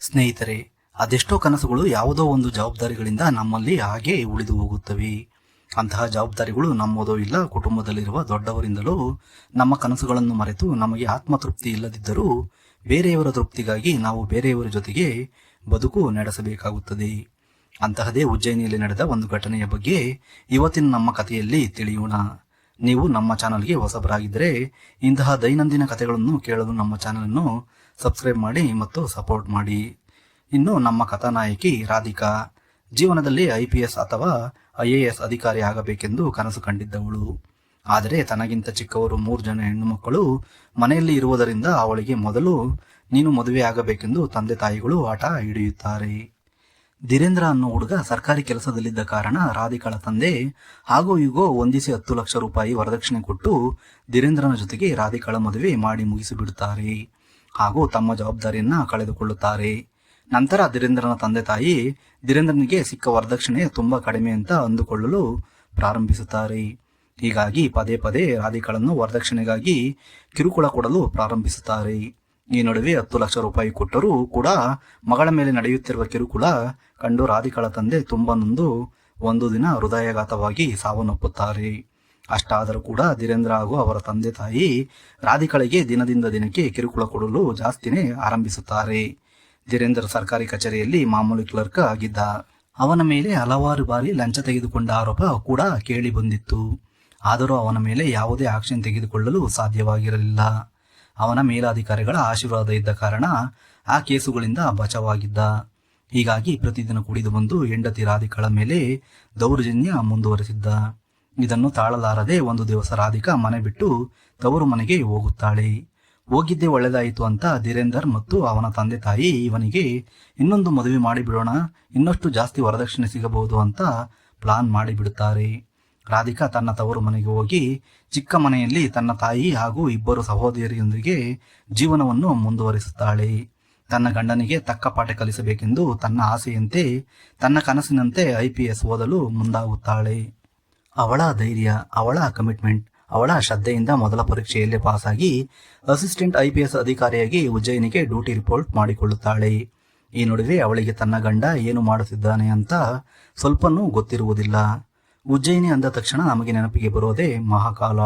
ಸ್ನೇಹಿತರೆ, ಅದೆಷ್ಟೋ ಕನಸುಗಳು ಯಾವುದೋ ಒಂದು ಜವಾಬ್ದಾರಿಗಳಿಂದ ನಮ್ಮಲ್ಲಿ ಹಾಗೆ ಉಳಿದು ಹೋಗುತ್ತವೆ. ಅಂತಹ ಜವಾಬ್ದಾರಿಗಳು ನಮ್ಮದೋ ಇಲ್ಲ, ಕುಟುಂಬದಲ್ಲಿರುವ ದೊಡ್ಡವರಿಂದಲೂ ನಮ್ಮ ಕನಸುಗಳನ್ನು ಮರೆತು ನಮಗೆ ಆತ್ಮತೃಪ್ತಿ ಇಲ್ಲದಿದ್ದರೂ ಬೇರೆಯವರ ತೃಪ್ತಿಗಾಗಿ ನಾವು ಬೇರೆಯವರ ಜೊತೆಗೆ ಬದುಕು ನಡೆಸಬೇಕಾಗುತ್ತದೆ. ಅಂತಹದೇ ಉಜ್ಜಯಿನಿಯಲ್ಲಿ ನಡೆದ ಒಂದು ಘಟನೆಯ ಬಗ್ಗೆ ಇವತ್ತಿನ ನಮ್ಮ ಕಥೆಯಲ್ಲಿ ತಿಳಿಯೋಣ. ನೀವು ನಮ್ಮ ಚಾನಲ್ಗೆ ಹೊಸಬರಾಗಿದ್ದರೆ ಇಂತಹ ದೈನಂದಿನ ಕಥೆಗಳನ್ನು ಕೇಳಲು ನಮ್ಮ ಚಾನಲನ್ನು ಸಬ್ಸ್ಕ್ರೈಬ್ ಮಾಡಿ ಮತ್ತು ಸಪೋರ್ಟ್ ಮಾಡಿ. ಇನ್ನು ನಮ್ಮ ಕಥಾನಾಯಕಿ ರಾಧಿಕಾ, ಜೀವನದಲ್ಲಿ ಐ ಪಿ ಎಸ್ ಅಥವಾ ಐ ಎ ಎಸ್ ಅಧಿಕಾರಿ ಆಗಬೇಕೆಂದು ಕನಸು ಕಂಡಿದ್ದವಳು. ಆದರೆ ತನಗಿಂತ ಚಿಕ್ಕವರು ಮೂರು ಜನ ಹೆಣ್ಣು ಮಕ್ಕಳು ಮನೆಯಲ್ಲಿ ಇರುವುದರಿಂದ ಅವಳಿಗೆ ಮೊದಲು ನೀನು ಮದುವೆ ಆಗಬೇಕೆಂದು ತಂದೆ ತಾಯಿಗಳು ಆಟ ಹಿಡಿಯುತ್ತಾರೆ. ಧೀರೇಂದ್ರ ಅನ್ನೋ ಹುಡುಗ ಸರ್ಕಾರಿ ಕೆಲಸದಲ್ಲಿದ್ದ ಕಾರಣ ರಾಧಿಕಾಳ ತಂದೆ ಹಾಗೂ ಈಗೋ ಒಂದಿಸಿ ಹತ್ತು ಲಕ್ಷ ರೂಪಾಯಿ ವರದಕ್ಷಿಣೆ ಕೊಟ್ಟು ಧೀರೇಂದ್ರನ ಜೊತೆಗೆ ರಾಧಿಕಾಳ ಮದುವೆ ಮಾಡಿ ಮುಗಿಸಿಬಿಡುತ್ತಾರೆ ಹಾಗೂ ತಮ್ಮ ಜವಾಬ್ದಾರಿಯನ್ನ ಕಳೆದುಕೊಳ್ಳುತ್ತಾರೆ. ನಂತರ ಧೀರೇಂದ್ರನ ತಂದೆ ತಾಯಿ ಧೀರೇಂದ್ರನಿಗೆ ಸಿಕ್ಕ ವರದಕ್ಷಿಣೆ ತುಂಬಾ ಕಡಿಮೆ ಅಂತ ಅಂದುಕೊಳ್ಳಲು ಪ್ರಾರಂಭಿಸುತ್ತಾರೆ. ಹೀಗಾಗಿ ಪದೇ ಪದೇ ರಾಧಿಕಾಳನ್ನು ವರದಕ್ಷಿಣೆಗಾಗಿ ಕಿರುಕುಳ ಕೊಡಲು ಪ್ರಾರಂಭಿಸುತ್ತಾರೆ. ಈ ನಡುವೆ ಹತ್ತು ಲಕ್ಷ ರೂಪಾಯಿ ಕೊಟ್ಟರೂ ಕೂಡ ಮಗಳ ಮೇಲೆ ನಡೆಯುತ್ತಿರುವ ಕಿರುಕುಳ ಕಂಡು ರಾಧಿಕಾಳ ತಂದೆ ತುಂಬಾ ನೊಂದು ಒಂದು ದಿನ ಹೃದಯಾಘಾತವಾಗಿ ಸಾವನ್ನಪ್ಪುತ್ತಾರೆ. ಅಷ್ಟಾದರೂ ಕೂಡ ಧೀರೇಂದ್ರ ಹಾಗೂ ಅವರ ತಂದೆ ತಾಯಿ ರಾಧಿಕಾಳಿಗೆ ದಿನದಿಂದ ದಿನಕ್ಕೆ ಕಿರುಕುಳ ಕೊಡಲು ಜಾಸ್ತಿನೇ ಆರಂಭಿಸುತ್ತಾರೆ. ಧೀರೇಂದ್ರ ಸರ್ಕಾರಿ ಕಚೇರಿಯಲ್ಲಿ ಮಾಮೂಲಿ ಕ್ಲರ್ಕ್ ಆಗಿದ್ದ ಅವನ ಮೇಲೆ ಹಲವಾರು ಬಾರಿ ಲಂಚ ತೆಗೆದುಕೊಂಡ ಆರೋಪ ಕೂಡ ಕೇಳಿ ಬಂದಿತ್ತು. ಆದರೂ ಅವನ ಮೇಲೆ ಯಾವುದೇ ಆಕ್ಷನ್ ತೆಗೆದುಕೊಳ್ಳಲು ಸಾಧ್ಯವಾಗಿರಲಿಲ್ಲ. ಅವನ ಮೇಲಾಧಿಕಾರಿಗಳ ಆಶೀರ್ವಾದ ಇದ್ದ ಕಾರಣ ಆ ಕೇಸುಗಳಿಂದ ಬಚಾವಾಗಿದ್ದ. ಹೀಗಾಗಿ ಪ್ರತಿದಿನ ಕುಡಿದು ಬಂದು ಹೆಂಡತಿ ರಾಧಿಕಾಳ ಮೇಲೆ ದೌರ್ಜನ್ಯ ಮುಂದುವರೆಸಿದ್ದ. ಇದನ್ನು ತಾಳಲಾರದೆ ಒಂದು ದಿವಸ ರಾಧಿಕಾ ಮನೆ ಬಿಟ್ಟು ತವರು ಮನೆಗೆ ಹೋಗುತ್ತಾಳೆ. ಹೋಗಿದ್ದೆ ಒಳ್ಳೆದಾಯಿತು ಅಂತ ಧೀರೇಂದರ್ ಮತ್ತು ಅವನ ತಂದೆ ತಾಯಿ ಇವನಿಗೆ, ಇನ್ನೊಂದು ಮದುವೆ ಮಾಡಿಬಿಡೋಣ, ಇನ್ನಷ್ಟು ಜಾಸ್ತಿ ವರದಕ್ಷಿಣೆ ಸಿಗಬಹುದು ಅಂತ ಪ್ಲಾನ್ ಮಾಡಿಬಿಡುತ್ತಾರೆ. ರಾಧಿಕಾ ತನ್ನ ತವರು ಮನೆಗೆ ಹೋಗಿ ಚಿಕ್ಕ ಮನೆಯಲ್ಲಿ ತನ್ನ ತಾಯಿ ಹಾಗೂ ಇಬ್ಬರು ಸಹೋದರಿಯೊಂದಿಗೆ ಜೀವನವನ್ನು ಮುಂದುವರಿಸುತ್ತಾಳೆ. ತನ್ನ ಗಂಡನಿಗೆ ತಕ್ಕ ಪಾಠ ಕಲಿಸಬೇಕೆಂದು ತನ್ನ ಆಸೆಯಂತೆ, ತನ್ನ ಕನಸಿನಂತೆ ಐ ಪಿ ಎಸ್ ಓದಲು ಮುಂದಾಗುತ್ತಾಳೆ. ಅವಳ ಧೈರ್ಯ, ಅವಳ ಕಮಿಟ್ಮೆಂಟ್ ಅವಳ ಶ್ರದ್ಧೆಯಿಂದ ಮೊದಲ ಪರೀಕ್ಷೆಯಲ್ಲಿ ಪಾಸಾಗಿ ಅಸಿಸ್ಟೆಂಟ್ ಐ ಪಿ ಎಸ್ ಅಧಿಕಾರಿಯಾಗಿ ಉಜ್ಜಯಿನಿಗೆ ಡ್ಯೂಟಿ ರಿಪೋರ್ಟ್ ಮಾಡಿಕೊಳ್ಳುತ್ತಾಳೆ. ಈ ನಡುವೆ ಅವಳಿಗೆ ತನ್ನ ಗಂಡ ಏನು ಮಾಡುತ್ತಿದ್ದಾನೆ ಅಂತ ಸ್ವಲ್ಪನೂ ಗೊತ್ತಿರುವುದಿಲ್ಲ. ಉಜ್ಜಯಿನಿ ಅಂದ ತಕ್ಷಣ ನಮಗೆ ನೆನಪಿಗೆ ಬರೋದೇ ಮಹಾಕಾಲ.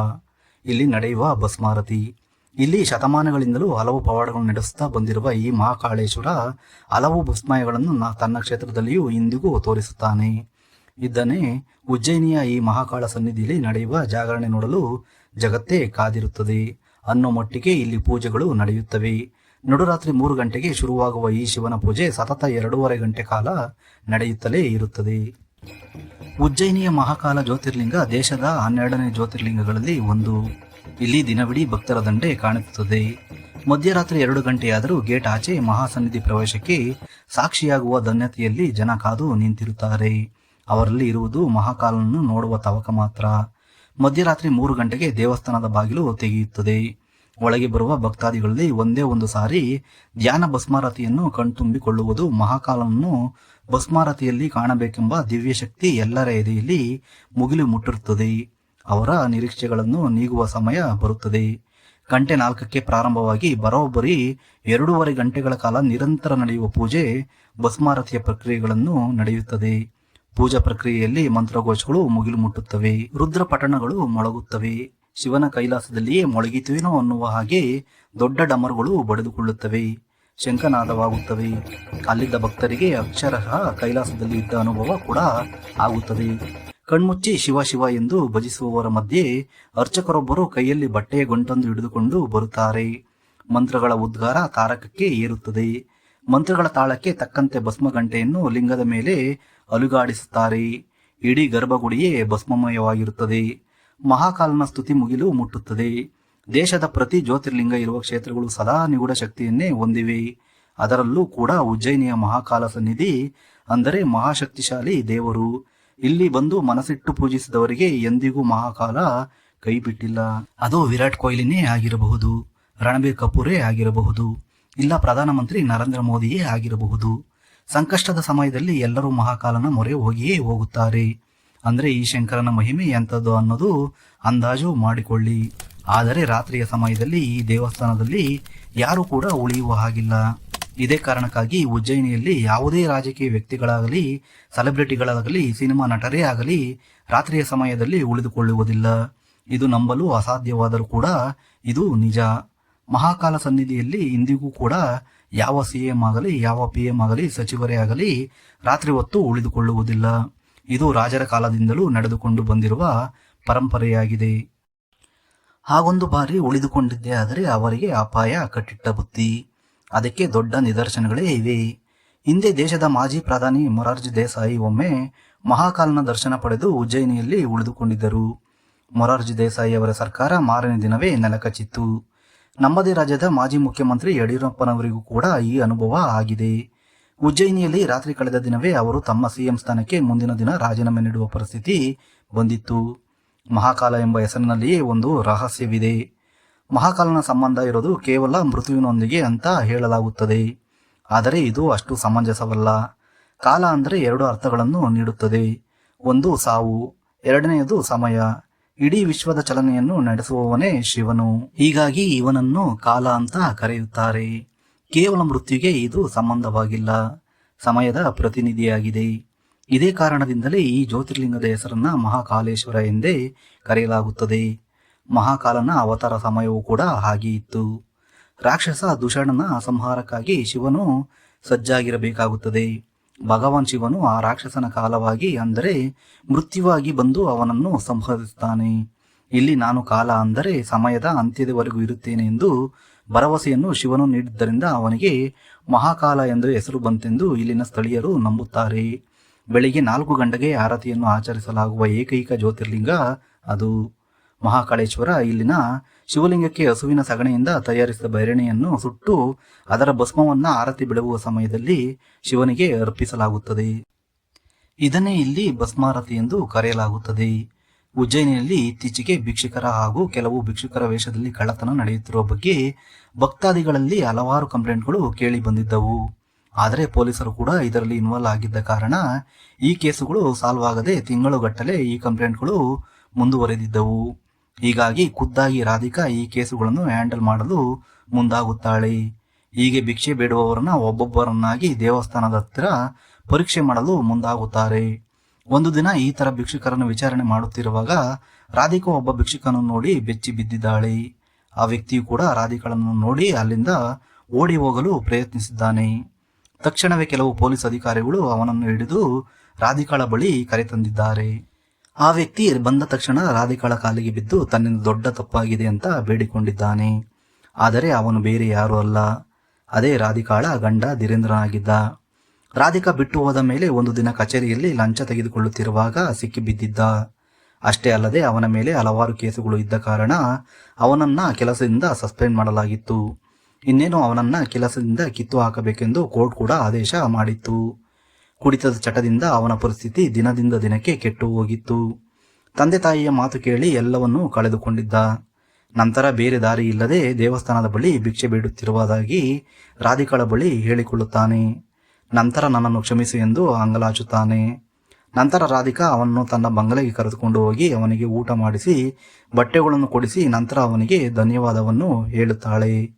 ಇಲ್ಲಿ ನಡೆಯುವ ಭಸ್ಮಾರತಿ. ಇಲ್ಲಿ ಶತಮಾನಗಳಿಂದಲೂ ಹಲವು ಪವಾಡಗಳನ್ನು ನಡೆಸುತ್ತಾ ಬಂದಿರುವ ಈ ಮಹಾಕಾಳೇಶ್ವರ ಹಲವು ಭಸ್ಮಯಗಳನ್ನು ತನ್ನ ಕ್ಷೇತ್ರದಲ್ಲಿಯೂ ಇಂದಿಗೂ ತೋರಿಸುತ್ತಾನೆ. ಇದ್ದನೇ ಉಜ್ಜಯಿನಿಯ ಈ ಮಹಾಕಾಳ ಸನ್ನಿಧಿಯಲ್ಲಿ ನಡೆಯುವ ಜಾಗರಣೆ ನೋಡಲು ಜಗತ್ತೇ ಕಾದಿರುತ್ತದೆ. ಅನ್ನೋ ಮಟ್ಟಿಗೆ ಇಲ್ಲಿ ಪೂಜೆಗಳು ನಡೆಯುತ್ತವೆ. ನಡುರಾತ್ರಿ ಮೂರು ಗಂಟೆಗೆ ಶುರುವಾಗುವ ಈ ಶಿವನ ಪೂಜೆ ಸತತ ಎರಡೂವರೆ ಗಂಟೆ ಕಾಲ ನಡೆಯುತ್ತಲೇ ಇರುತ್ತದೆ. ಉಜ್ಜಯಿನಿಯ ಮಹಾಕಾಲ ಜ್ಯೋತಿರ್ಲಿಂಗ ದೇಶದ ಹನ್ನೆರಡನೇ ಜ್ಯೋತಿರ್ಲಿಂಗಗಳಲ್ಲಿ ಒಂದು. ಇಲ್ಲಿ ದಿನವಿಡೀ ಭಕ್ತರ ದಂಡೆ ಕಾಣುತ್ತದೆ. ಮಧ್ಯರಾತ್ರಿ ಎರಡು ಗಂಟೆಯಾದರೂ ಗೇಟ್ ಆಚೆ ಮಹಾಸನ್ನಿಧಿ ಪ್ರವೇಶಕ್ಕೆ ಸಾಕ್ಷಿಯಾಗುವ ಧನ್ಯತೆಯಲ್ಲಿ ಜನ ಕಾದು ನಿಂತಿರುತ್ತಾರೆ. ಅವರಲ್ಲಿ ಇರುವುದು ಮಹಾಕಾಲನನ್ನು ನೋಡುವ ತವಕ ಮಾತ್ರ. ಮಧ್ಯರಾತ್ರಿ ಮೂರು ಗಂಟೆಗೆ ದೇವಸ್ಥಾನದ ಬಾಗಿಲು ತೆಗೆಯುತ್ತದೆ. ಒಳಗೆ ಬರುವ ಭಕ್ತಾದಿಗಳಲ್ಲಿ ಒಂದೇ ಒಂದು ಸಾರಿ ಧ್ಯಾನ ಭಸ್ಮಾರತಿಯನ್ನು ಕಣ್ತುಂಬಿಕೊಳ್ಳುವುದು ಮಹಾಕಾಲವನ್ನು ಭಸ್ಮಾರತಿಯಲ್ಲಿ ಕಾಣಬೇಕೆಂಬ ದಿವ್ಯ ಶಕ್ತಿ ಎಲ್ಲರ ಎದೆಯಲ್ಲಿ ಮುಗಿಲು ಮುಟ್ಟಿರುತ್ತದೆ. ಅವರ ನಿರೀಕ್ಷೆಗಳನ್ನು ನೀಗುವ ಸಮಯ ಬರುತ್ತದೆ. ಗಂಟೆ ನಾಲ್ಕಕ್ಕೆ ಪ್ರಾರಂಭವಾಗಿ ಬರೋಬ್ಬರಿ ಎರಡೂವರೆ ಗಂಟೆಗಳ ಕಾಲ ನಿರಂತರ ನಡೆಯುವ ಪೂಜೆ ಭಸ್ಮಾರತಿಯ ಪ್ರಕ್ರಿಯೆಗಳನ್ನು ನಡೆಯುತ್ತದೆ. ಪೂಜಾ ಪ್ರಕ್ರಿಯೆಯಲ್ಲಿ ಮಂತ್ರಘೋಷಗಳು ಮುಗಿಲು ಮುಟ್ಟುತ್ತವೆ. ರುದ್ರ ಪಠಣಗಳು ಮೊಳಗುತ್ತವೆ. ಶಿವನ ಕೈಲಾಸದಲ್ಲಿಯೇ ಮೊಳಗಿತೇನೋ ಅನ್ನುವ ಹಾಗೆ ದೊಡ್ಡ ಡಮರುಗಳು ಬಡಿದುಕೊಳ್ಳುತ್ತವೆ. ಶಂಕನಾದವಾಗುತ್ತವೆ ಅಲ್ಲಿದ್ದ ಭಕ್ತರಿಗೆ ಅಕ್ಷರಶಃ ಕೈಲಾಸದಲ್ಲಿ ಇದ್ದ ಅನುಭವ ಕೂಡ ಆಗುತ್ತದೆ. ಕಣ್ಮುಚ್ಚಿ ಶಿವ ಶಿವ ಎಂದು ಭಜಿಸುವವರ ಮಧ್ಯೆ ಅರ್ಚಕರೊಬ್ಬರು ಕೈಯಲ್ಲಿ ಬಟ್ಟೆಯ ಗಂಟೊಂದು ಹಿಡಿದುಕೊಂಡು ಬರುತ್ತಾರೆ. ಮಂತ್ರಗಳ ಉದ್ಗಾರ ತಾರಕಕ್ಕೆ ಏರುತ್ತದೆ. ಮಂತ್ರಗಳ ತಾಳಕ್ಕೆ ತಕ್ಕಂತೆ ಭಸ್ಮ ಗಂಟೆಯನ್ನು ಲಿಂಗದ ಮೇಲೆ ಅಲುಗಾಡಿಸುತ್ತಾರೆ. ಇಡೀ ಗರ್ಭಗುಡಿಯೇ ಭಸ್ಮಮಯವಾಗಿರುತ್ತದೆ. ಮಹಾಕಾಲನ ಸ್ತುತಿ ಮುಗಿಲು ಮುಟ್ಟುತ್ತದೆ. ದೇಶದ ಪ್ರತಿ ಜ್ಯೋತಿರ್ಲಿಂಗ ಇರುವ ಕ್ಷೇತ್ರಗಳು ಸದಾ ನಿಗೂಢ ಶಕ್ತಿಯನ್ನೇ ಹೊಂದಿವೆ. ಅದರಲ್ಲೂ ಕೂಡ ಉಜ್ಜಯಿನಿಯ ಮಹಾಕಾಲ ಸನ್ನಿಧಿ ಅಂದರೆ ಮಹಾಶಕ್ತಿಶಾಲಿ ದೇವರು. ಇಲ್ಲಿ ಬಂದು ಮನಸಿಟ್ಟು ಪೂಜಿಸಿದವರಿಗೆ ಎಂದಿಗೂ ಮಹಾಕಾಲ ಕೈ ಬಿಟ್ಟಿಲ್ಲ ಅದು ವಿರಾಟ್ ಕೊಹ್ಲಿನೇ ಆಗಿರಬಹುದು, ರಣಬೀರ್ ಕಪೂರೇ ಆಗಿರಬಹುದು, ಇಲ್ಲ ಪ್ರಧಾನಮಂತ್ರಿ ನರೇಂದ್ರ ಮೋದಿಯೇ ಆಗಿರಬಹುದು. ಸಂಕಷ್ಟದ ಸಮಯದಲ್ಲಿ ಎಲ್ಲರೂ ಮಹಾಕಾಲನ ಮೊರೆ ಹೋಗಿಯೇ ಹೋಗುತ್ತಾರೆ. ಅಂದ್ರೆ ಈ ಶಂಕರನ ಮಹಿಮೆ ಎಂಥದ್ದು ಅನ್ನೋದು ಅಂದಾಜು ಮಾಡಿಕೊಳ್ಳಿ. ಆದರೆ ರಾತ್ರಿಯ ಸಮಯದಲ್ಲಿ ಈ ದೇವಸ್ಥಾನದಲ್ಲಿ ಯಾರೂ ಕೂಡ ಉಳಿಯುವ ಹಾಗಿಲ್ಲ. ಇದೇ ಕಾರಣಕ್ಕಾಗಿ ಉಜ್ಜಯಿನಿಯಲ್ಲಿ ಯಾವುದೇ ರಾಜಕೀಯ ವ್ಯಕ್ತಿಗಳಾಗಲಿ, ಸೆಲೆಬ್ರಿಟಿಗಳಾಗಲಿ, ಸಿನಿಮಾ ನಟರೇ ಆಗಲಿ ರಾತ್ರಿಯ ಸಮಯದಲ್ಲಿ ಉಳಿದುಕೊಳ್ಳುವುದಿಲ್ಲ. ಇದು ನಂಬಲು ಅಸಾಧ್ಯವಾದರೂ ಕೂಡ ಇದು ನಿಜ. ಮಹಾಕಾಲ ಸನ್ನಿಧಿಯಲ್ಲಿ ಇಂದಿಗೂ ಕೂಡ ಯಾವ ಸಿಎಂ ಆಗಲಿ, ಯಾವ ಪಿ ಎಂ ಆಗಲಿ, ಸಚಿವರೇ ಆಗಲಿ ರಾತ್ರಿ ಹೊತ್ತು ಉಳಿದುಕೊಳ್ಳುವುದಿಲ್ಲ. ಇದು ರಾಜರ ಕಾಲದಿಂದಲೂ ನಡೆದುಕೊಂಡು ಬಂದಿರುವ ಪರಂಪರೆಯಾಗಿದೆ. ಹಾಗೊಂದು ಬಾರಿ ಉಳಿದುಕೊಂಡಿದ್ದೇ ಆದರೆ ಅವರಿಗೆ ಅಪಾಯ, ಕಟ್ಟಿಟ್ಟ ಬುತ್ತಿ ಅದಕ್ಕೆ ದೊಡ್ಡ ನಿದರ್ಶನಗಳೇ ಇವೆ. ಹಿಂದೆ ದೇಶದ ಮಾಜಿ ಪ್ರಧಾನಿ ಮೊರಾರ್ಜಿ ದೇಸಾಯಿ ಒಮ್ಮೆ ಮಹಾಕಾಲನ ದರ್ಶನ ಪಡೆದು ಉಜ್ಜಯಿನಿಯಲ್ಲಿ ಉಳಿದುಕೊಂಡಿದ್ದರು. ಮೊರಾರ್ಜಿ ದೇಸಾಯಿ ಅವರ ಸರ್ಕಾರ ಮಾರನೇ ದಿನವೇ ನೆಲಕಚ್ಚಿತ್ತು ನಮ್ಮದೇ ರಾಜ್ಯದ ಮಾಜಿ ಮುಖ್ಯಮಂತ್ರಿ ಯಡಿಯೂರಪ್ಪನವರಿಗೂ ಕೂಡ ಈ ಅನುಭವ ಆಗಿದೆ. ಉಜ್ಜಯಿನಿಯಲ್ಲಿ ರಾತ್ರಿ ಕಳೆದ ದಿನವೇ ಅವರು ತಮ್ಮ ಸಿಎಂ ಸ್ಥಾನಕ್ಕೆ ಮುಂದಿನ ದಿನ ರಾಜೀನಾಮೆ ನೀಡುವ ಪರಿಸ್ಥಿತಿ ಬಂದಿತ್ತು. ಮಹಾಕಾಲ ಎಂಬ ಹೆಸರಿನಲ್ಲಿಯೇ ಒಂದು ರಹಸ್ಯವಿದೆ. ಮಹಾಕಾಲನ ಸಂಬಂಧ ಇರೋದು ಕೇವಲ ಮೃತ್ಯುವಿನೊಂದಿಗೆ ಅಂತ ಹೇಳಲಾಗುತ್ತದೆ. ಆದರೆ ಇದು ಅಷ್ಟು ಸಮಂಜಸವಲ್ಲ. ಕಾಲ ಅಂದರೆ ಎರಡು ಅರ್ಥಗಳನ್ನು ನೀಡುತ್ತದೆ. ಒಂದು ಸಾವು, ಎರಡನೆಯದು ಸಮಯ. ಇಡೀ ವಿಶ್ವದ ಚಲನೆಯನ್ನು ನಡೆಸುವವನೇ ಶಿವನು. ಹೀಗಾಗಿ ಇವನನ್ನು ಕಾಲ ಅಂತ ಕರೆಯುತ್ತಾರೆ. ಕೇವಲ ಮೃತ್ಯುಗೆ ಇದು ಸಂಬಂಧವಾಗಿಲ್ಲ. ಸಮಯದ ಪ್ರತಿನಿಧಿಯಾಗಿದೆ. ಇದೇ ಕಾರಣದಿಂದಲೇ ಈ ಜ್ಯೋತಿರ್ಲಿಂಗದ ಹೆಸರನ್ನ ಮಹಾಕಾಲೇಶ್ವರ ಎಂದೇ ಕರೆಯಲಾಗುತ್ತದೆ. ಮಹಾಕಾಲನ ಅವತಾರ ಸಮಯವೂ ಕೂಡ ಹಾಗೆ ಇತ್ತು. ರಾಕ್ಷಸ ದುಷಣನ ಸಂಹಾರಕ್ಕಾಗಿ ಶಿವನು ಸಜ್ಜಾಗಿರಬೇಕಾಗುತ್ತದೆ. ಭಗವಾನ್ ಶಿವನು ಆ ರಾಕ್ಷಸನ ಕಾಲವಾಗಿ ಅಂದರೆ ಮೃತ್ಯುವಾಗಿ ಬಂದು ಅವನನ್ನು ಸಂಹರಿಸುತ್ತಾನೆ. ಇಲ್ಲಿ ನಾನು ಕಾಲ ಅಂದರೆ ಸಮಯದ ಅಂತ್ಯದವರೆಗೂ ಇರುತ್ತೇನೆ ಎಂದು ಭರವಸೆಯನ್ನು ಶಿವನು ನೀಡಿದ್ದರಿಂದ ಅವನಿಗೆ ಮಹಾಕಾಲ ಎಂದು ಹೆಸರು ಬಂತೆಂದು ಇಲ್ಲಿನ ಸ್ಥಳೀಯರು ನಂಬುತ್ತಾರೆ. ಬೆಳಿಗ್ಗೆ ನಾಲ್ಕು ಗಂಟೆಗೆ ಆರತಿಯನ್ನು ಆಚರಿಸಲಾಗುವ ಏಕೈಕ ಜ್ಯೋತಿರ್ಲಿಂಗ ಅದು. ಮಹಾಕಾಳೇಶ್ವರ ಇಲ್ಲಿನ ಶಿವಲಿಂಗಕ್ಕೆ ಹಸುವಿನ ಸಗಣಿಯಿಂದ ತಯಾರಿಸಿದ ಬೈರಣೆಯನ್ನು ಸುಟ್ಟು ಅದರ ಭಸ್ಮವನ್ನು ಆರತಿ ಬಿಡುವ ಸಮಯದಲ್ಲಿ ಶಿವನಿಗೆ ಅರ್ಪಿಸಲಾಗುತ್ತದೆ. ಇದನ್ನೇ ಇಲ್ಲಿ ಭಸ್ಮಾರತಿ ಎಂದು ಕರೆಯಲಾಗುತ್ತದೆ. ಉಜ್ಜಯಿನಿಯಲ್ಲಿ ಇತ್ತೀಚೆಗೆ ಭಿಕ್ಷುಕರ ಹಾಗೂ ಕೆಲವು ಭಿಕ್ಷುಕರ ವೇಷದಲ್ಲಿ ಕಳ್ಳತನ ನಡೆಯುತ್ತಿರುವ ಬಗ್ಗೆ ಭಕ್ತಾದಿಗಳಲ್ಲಿ ಹಲವಾರು ಕಂಪ್ಲೇಂಟ್ಗಳು ಕೇಳಿ ಬಂದಿದ್ದವು. ಆದರೆ ಪೊಲೀಸರು ಕೂಡ ಇದರಲ್ಲಿ ಇನ್ವಾಲ್ವ್ ಆಗಿದ್ದ ಕಾರಣ ಈ ಕೇಸುಗಳು ಸಾಲ್ವ್ ಆಗದೆ ತಿಂಗಳುಗಟ್ಟಲೆ ಈ ಕಂಪ್ಲೇಂಟ್ಗಳು ಮುಂದುವರೆದಿದ್ದವು. ಹೀಗಾಗಿ ಖುದ್ದಾಗಿ ರಾಧಿಕಾ ಈ ಕೇಸುಗಳನ್ನು ಹ್ಯಾಂಡಲ್ ಮಾಡಲು ಮುಂದಾಗುತ್ತಾಳೆ. ಹೀಗೆ ಭಿಕ್ಷೆ ಬೇಡುವವರನ್ನ ಒಬ್ಬೊಬ್ಬರನ್ನಾಗಿ ದೇವಸ್ಥಾನದ ಹತ್ತಿರ ಪರೀಕ್ಷೆ ಮಾಡಲು ಮುಂದಾಗುತ್ತಾರೆ. ಒಂದು ದಿನ ಈ ತರ ಭಿಕ್ಷುಕರನ್ನು ವಿಚಾರಣೆ ಮಾಡುತ್ತಿರುವಾಗ ರಾಧಿಕಾ ಒಬ್ಬ ಭಿಕ್ಷುಕನನ್ನು ನೋಡಿ ಬೆಚ್ಚಿ ಬಿದ್ದಿದ್ದಾಳೆ. ಆ ವ್ಯಕ್ತಿಯು ಕೂಡ ರಾಧಿಕಳನ್ನು ನೋಡಿ ಅಲ್ಲಿಂದ ಓಡಿ ಹೋಗಲು ಪ್ರಯತ್ನಿಸಿದ್ದಾನೆ. ತಕ್ಷಣವೇ ಕೆಲವು ಪೊಲೀಸ್ ಅಧಿಕಾರಿಗಳು ಅವನನ್ನು ಹಿಡಿದು ರಾಧಿಕಾಳ ಬಳಿ ಕರೆತಂದಿದ್ದಾರೆ. ಆ ವ್ಯಕ್ತಿ ಬಂದ ತಕ್ಷಣ ರಾಧಿಕಾಳ ಕಾಲಿಗೆ ಬಿದ್ದು ತನ್ನಿಂದ ದೊಡ್ಡ ತಪ್ಪಾಗಿದೆ ಅಂತ ಬೇಡಿಕೊಂಡಿದ್ದಾನೆ. ಆದರೆ ಅವನು ಬೇರೆ ಯಾರೂ ಅಲ್ಲ. ಅದೇ ರಾಧಿಕಾಳ ಗಂಡ ಧೀರೇಂದ್ರನಾಗಿದ್ದ. ರಾಧಿಕಾ ಬಿಟ್ಟು ಹೋದ ಮೇಲೆ ಒಂದು ದಿನ ಕಚೇರಿಯಲ್ಲಿ ಲಂಚ ತೆಗೆದುಕೊಳ್ಳುತ್ತಿರುವಾಗ ಸಿಕ್ಕಿಬಿದ್ದಿದ್ದ ಅಷ್ಟೇ ಅಲ್ಲದೆ ಅವನ ಮೇಲೆ ಹಲವಾರು ಕೇಸುಗಳು ಇದ್ದ ಕಾರಣ ಅವನನ್ನ ಕೆಲಸದಿಂದ ಸಸ್ಪೆಂಡ್ ಮಾಡಲಾಗಿತ್ತು. ಇನ್ನೇನು ಅವನನ್ನ ಕೆಲಸದಿಂದ ಕಿತ್ತು ಹಾಕಬೇಕೆಂದು ಕೋರ್ಟ್ ಕೂಡ ಆದೇಶ ಮಾಡಿತ್ತು. ಕುಡಿತದ ಚಟದಿಂದ ಅವನ ಪರಿಸ್ಥಿತಿ ದಿನದಿಂದ ದಿನಕ್ಕೆ ಕೆಟ್ಟು ಹೋಗಿತ್ತು. ತಂದೆ ತಾಯಿಯ ಮಾತು ಕೇಳಿ ಎಲ್ಲವನ್ನೂ ಕಳೆದುಕೊಂಡಿದ್ದ. ನಂತರ ಬೇರೆ ದಾರಿ ಇಲ್ಲದೆ ದೇವಸ್ಥಾನದ ಬಳಿ ಭಿಕ್ಷೆ ಬೇಡುತ್ತಿರುವುದಾಗಿ ರಾಧಿಕಾಳ ಬಳಿ ಹೇಳಿಕೊಳ್ಳುತ್ತಾನೆ. ನಂತರ ನನ್ನನ್ನು ಕ್ಷಮಿಸು ಎಂದು ಅಂಗಲಾಚುತ್ತಾನೆ ನಂತರ ರಾಧಿಕಾ ಅವನನ್ನು ತನ್ನ ಬಂಗಲೆಗೆ ಕರೆದುಕೊಂಡು ಹೋಗಿ ಅವನಿಗೆ ಊಟ ಮಾಡಿಸಿ, ಬಟ್ಟೆಗಳನ್ನು ಕೊಡಿಸಿ, ನಂತರ ಅವನಿಗೆ ಧನ್ಯವಾದವನ್ನು ಹೇಳುತ್ತಾಳೆ.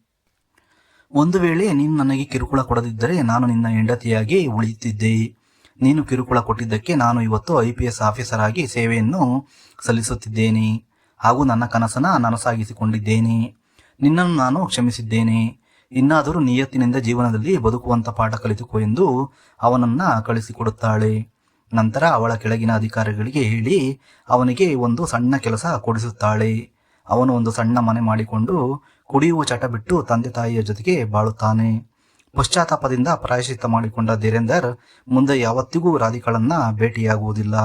ಒಂದು ವೇಳೆ ನೀನು ನನಗೆ ಕಿರುಕುಳ ಕೊಡದಿದ್ದರೆ ನಾನು ನಿನ್ನ ಹೆಂಡತಿಯಾಗಿ ಉಳಿಯುತ್ತಿದ್ದೆ. ನೀನು ಕಿರುಕುಳ ಕೊಟ್ಟಿದ್ದಕ್ಕೆ ನಾನು ಇವತ್ತು ಐ ಪಿ ಎಸ್ ಆಫೀಸರ್ ಆಗಿ ಸೇವೆಯನ್ನು ಸಲ್ಲಿಸುತ್ತಿದ್ದೇನೆ. ಹಾಗೂ ನನ್ನ ಕನಸನ್ನ ನನಸಾಗಿಸಿಕೊಂಡಿದ್ದೇನೆ. ನಿನ್ನನ್ನು ನಾನು ಕ್ಷಮಿಸಿದ್ದೇನೆ. ಇನ್ನಾದರೂ ನಿಯತ್ತಿನಿಂದ ಜೀವನದಲ್ಲಿ ಬದುಕುವಂತ ಪಾಠ ಕಲಿತುಕೋ ಎಂದು ಅವನನ್ನ ಕಳಿಸಿಕೊಡುತ್ತಾಳೆ. ನಂತರ ಅವಳ ಕೆಳಗಿನ ಅಧಿಕಾರಿಗಳಿಗೆ ಹೇಳಿ ಅವನಿಗೆ ಒಂದು ಸಣ್ಣ ಕೆಲಸ ಕೊಡಿಸುತ್ತಾಳೆ. ಅವನು ಒಂದು ಸಣ್ಣ ಮನೆ ಮಾಡಿಕೊಂಡು ಕುಡಿಯುವ ಚಟ ಬಿಟ್ಟು ತಂದೆ ತಾಯಿಯ ಜೊತೆಗೆ ಬಾಳುತ್ತಾನೆ. ಪಶ್ಚಾತ್ತಾಪದಿಂದ ಪ್ರಾಯಶ್ಚಿತ್ತ ಮಾಡಿಕೊಂಡ ಧೀರೇಂದರ್ ಮುಂದೆ ಯಾವತ್ತಿಗೂ ರಾಧಿಕಾಳನ್ನ ಭೇಟಿಯಾಗುವುದಿಲ್ಲ.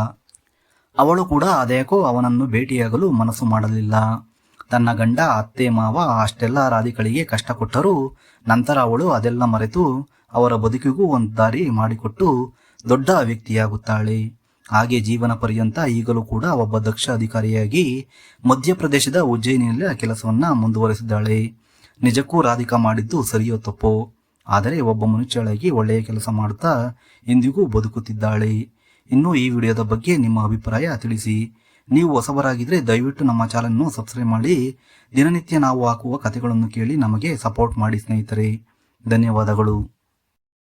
ಅವಳು ಕೂಡ ಅದೇಕೋ ಅವನನ್ನು ಭೇಟಿಯಾಗಲು ಮನಸ್ಸು ಮಾಡಲಿಲ್ಲ. ತನ್ನ ಗಂಡ, ಅತ್ತೆ, ಮಾವ ಅಷ್ಟೆಲ್ಲ ರಾಧಿಕಳಿಗೆ ಕಷ್ಟ ಕೊಟ್ಟರು ನಂತರ ಅವಳು ಅದೆಲ್ಲ ಮರೆತು ಅವರ ಬದುಕಿಗೂ ಒಂದು ದಾರಿ ಮಾಡಿಕೊಟ್ಟು ದೊಡ್ಡ ವ್ಯಕ್ತಿಯಾಗುತ್ತಾಳೆ. ಹಾಗೆ ಜೀವನ ಪರ್ಯಂತ ಈಗಲೂ ಕೂಡ ಒಬ್ಬ ದಕ್ಷ ಅಧಿಕಾರಿಯಾಗಿ ಮಧ್ಯಪ್ರದೇಶದ ಉಜ್ಜಯಿನಿಯಲ್ಲಿ ಕೆಲಸವನ್ನ ಮುಂದುವರೆಸಿದ್ದಾಳೆ. ನಿಜಕ್ಕೂ ರಾಧಿಕಾ ಮಾಡಿದ್ದು ಸರಿಯೋ ತಪ್ಪೋ? ಆದರೆ ಒಬ್ಬ ಮನುಷ್ಯಳಾಗಿ ಒಳ್ಳೆಯ ಕೆಲಸ ಮಾಡುತ್ತಾ ಇಂದಿಗೂ ಬದುಕುತ್ತಿದ್ದಾಳೆ. ಇನ್ನು ಈ ವಿಡಿಯೋದ ಬಗ್ಗೆ ನಿಮ್ಮ ಅಭಿಪ್ರಾಯ ತಿಳಿಸಿ. ನೀವು ಹೊಸಬರಾಗಿದ್ದರೆ ದಯವಿಟ್ಟು ನಮ್ಮ ಚಾನಲನ್ನು ಸಬ್ಸ್ಕ್ರೈಬ್ ಮಾಡಿ. ದಿನನಿತ್ಯ ನಾವು ಹಾಕುವ ಕಥೆಗಳನ್ನು ಕೇಳಿ ನಮಗೆ ಸಪೋರ್ಟ್ ಮಾಡಿ ಸ್ನೇಹಿತರೆ. ಧನ್ಯವಾದಗಳು.